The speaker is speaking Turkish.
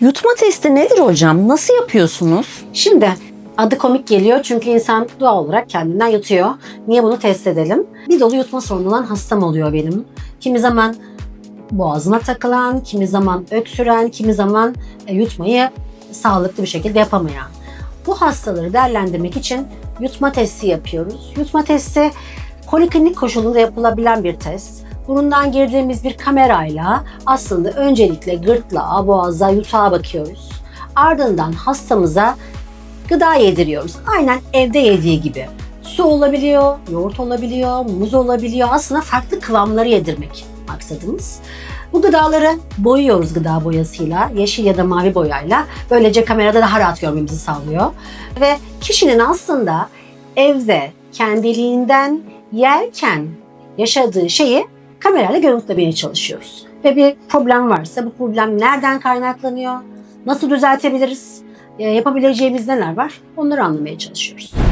Yutma testi nedir hocam? Nasıl yapıyorsunuz? Şimdi adı komik geliyor çünkü insan doğal olarak kendinden yutuyor. Niye bunu test edelim? Bir dolu yutma sorunu olan hastam oluyor benim. Kimi zaman boğazına takılan, kimi zaman öksüren, kimi zaman e, yutmayı sağlıklı bir şekilde yapamayan. Bu hastaları değerlendirmek için yutma testi yapıyoruz. Yutma testi poliklinik koşulunda yapılabilen bir test. Burundan girdiğimiz bir kamerayla aslında öncelikle gırtlağa, boğaza, yutağa bakıyoruz. Ardından hastamıza gıda yediriyoruz. Aynen evde yediği gibi. Su olabiliyor, yoğurt olabiliyor, muz olabiliyor. Aslında farklı kıvamları yedirmek maksadımız. Bu gıdaları boyuyoruz gıda boyasıyla, yeşil ya da mavi boyayla. Böylece kamerada daha rahat görmemizi sağlıyor. Ve kişinin aslında evde kendiliğinden yerken yaşadığı şeyi kamerayla görüntülemeye çalışıyoruz. Ve bir problem varsa bu problem nereden kaynaklanıyor, nasıl düzeltebiliriz, e, yapabileceğimiz neler var onları anlamaya çalışıyoruz.